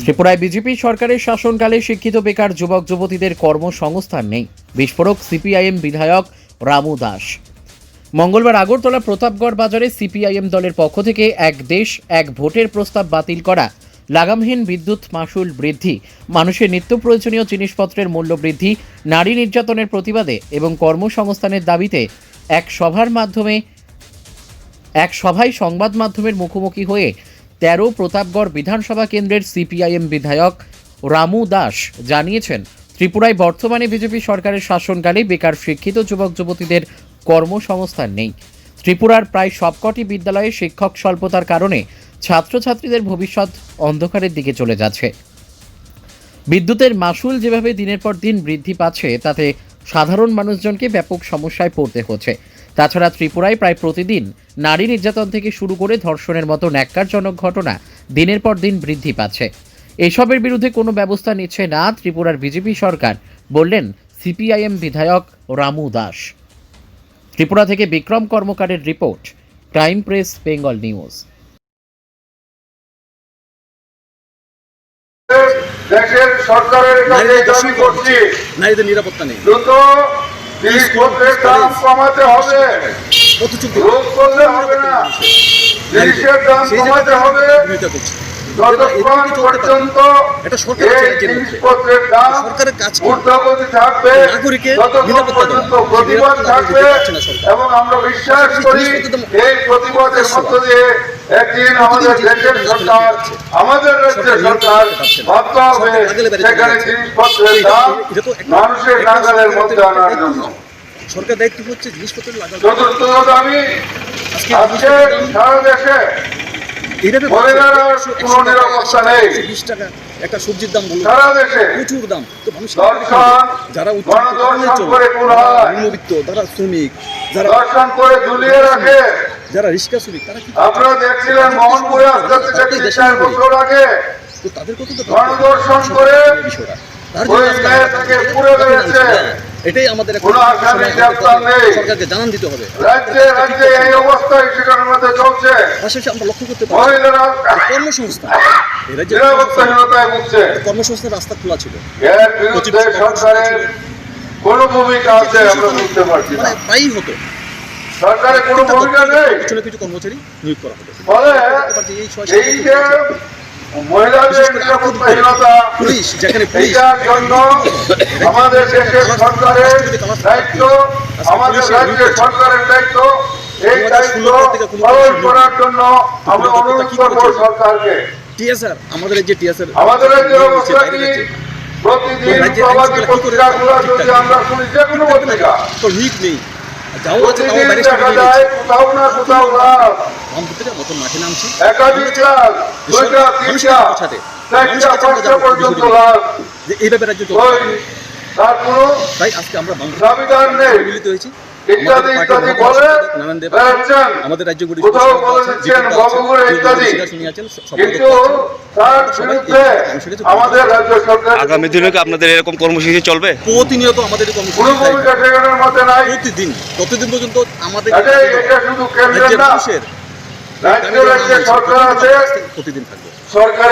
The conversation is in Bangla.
ত্রিপুরায় বিজেপি সরকারের শাসনকালে শিক্ষিত বেকার যুবক যুবতীদের কর্মসংস্থান নেই। বিস্ফোরক সিপিআইএম বিধায়ক রামু দাস। মঙ্গলবার আগরতলা প্রতাপগড় বাজারে সিপিআইএম দলের পক্ষ থেকে এক দেশ, এক ভোটের প্রস্তাব বাতিল করা। লাগামহীন বিদ্যুৎ মাসুল বৃদ্ধি, মানুষের নিত্য প্রয়োজনীয় জিনিসপত্রের মূল্য বৃদ্ধি, নারী নির্যাতনের প্রতিবাদে এবং কর্মসংস্থানের দাবিতে এক সভার মাধ্যমে, এক সভায় সংবাদ মাধ্যমের মুখোমুখি হয়ে তেরো প্রতাপগড় বিধানসভা কেন্দ্রের সিপিআইএম বিধায়ক রামু দাস জানিয়েছেন, ত্রিপুরায় বর্তমানে বিজেপি সরকারের শাসনকালে বেকার শিক্ষিত যুবক যুবতীদের কর্মসংস্থান নেই। ত্রিপুরার প্রায় সবকটি বিদ্যালয়ে শিক্ষক স্বল্পতার কারণে ছাত্রছাত্রীদের ভবিষ্যৎ অন্ধকারের দিকে চলে যাচ্ছে। বিদ্যুতের মাসুল যেভাবে দিনের পর দিন বৃদ্ধি পাচ্ছে, তাতে সাধারণ মানুষজনকে ব্যাপক সমস্যায় পড়তে হচ্ছে। তাছাড়া ত্রিপুরায় প্রায় প্রতিদিন নারী নির্যাতন থেকে শুরু করে ধর্ষণের মতো ন্যাক্কারজনক ঘটনা দিনের পর দিন বৃদ্ধি পাচ্ছে। এসবের বিরুদ্ধে কোনো ব্যবস্থা নিচ্ছে না ত্রিপুরার বিজেপি সরকার বললেন সিপিআইএম বিধায়ক রামু দাস। ত্রিপুরা থেকে Bikram কর্মকারের report crime press Bengal news. দেশের সরকারের কাছে দাবি করছি। নারীদের নিরাপত্তা নেই দ্রুত জিনিসপত্রের দাম কমাতে হবে। রোধ করলে হবে না। জিনিসের দাম কমাতে হবে। যতক্ষণ পর্যন্ত এই জিনিসপত্রের দাম? ঊর্ধ্বগতি থাকবে ততক্ষণ পর্যন্ত প্রতিবাদ থাকবে। এবং আমরা বিশ্বাস করি এই প্রতিবাদের মধ্য দিয়ে একদিন আমাদের দেশের সরকার আমাদের রাজ্যের সরকার বাধ্য হবে সেখানে জিনিসপত্রের দাম মানুষের নাগালের মধ্যে আনার দায়িত্ব জন্য। সরকার দায়িত্ব হচ্ছে জিনিসপত্রের চতুর্থ দাবি আজকে সারা দেশে এইভাবে মহিলারা একশো- একশো কোনো নিরাপত্তা নেই। বিশ টাকা একটা সবজির দাম বলুন। প্রচুর দাম। তো মানুষ যারা উচ্চ করে খুন যারা শ্রমিক যারা করে ঝুলিয়ে রাখে। যারা রিক্সা শ্রমিক তারা কি আপনারা দেখছিলেন মোহনপুরে আস্তে আস্তে থেকে বছর আগে তো তাদের কত গণদর্শন করে বিষয়টা। তার জন্য। এটাই আমাদের। সরকারকে জানান দিতে হবে। পাশাপাশি আমরা লক্ষ্য করতে পারি কর্মসংস্থান কর্মসংস্থান রাস্তা খোলা ছিল। এর সরকারের কোন ভূমিকা আছে আমরা বুঝতে পারছি না। মানে প্রায়ই হতো। সরকারের কোনো ভূমিকা নেই। কিছু না কিছু কর্মচারী নিয়োগ করা হতো। এই যে। মহিলাদের নিরাপত্তাহীনতা পুলিশ যেখানে জন্য আমাদের দেশের সরকারের দায়িত্ব আমাদের রাজ্যের সরকারের দায়িত্ব এই দায়িত্ব পালন করার জন্য আমরা অনুরোধ করব সরকারকে। টিএসআর আমাদের যে টিএসআর আমাদের প্রতিদিন প্রবাদী পত্রিকাগুলো যদি আমরা শুনি যে কোনো পত্রিকা। তো লিক নেই। যাও আছে তাও বাইরে কোথাও না কোথাও থেকে মতন মাঠে নামছি। এইভাবে রাজ্য তাই আজকে আমরা মিলিত হয়েছি। আমাদের রাজ্য আগামী দিনে কি আপনাদের এরকম কর্মসূচি চলবে? প্রতিনিয়ত আমাদের প্রতিদিন ততদিন পর্যন্ত আমাদের রাজ্যের না। মানুষের রাজ্য রাজ্যের সরকার আছে। প্রতিদিন থাকবে। সরকার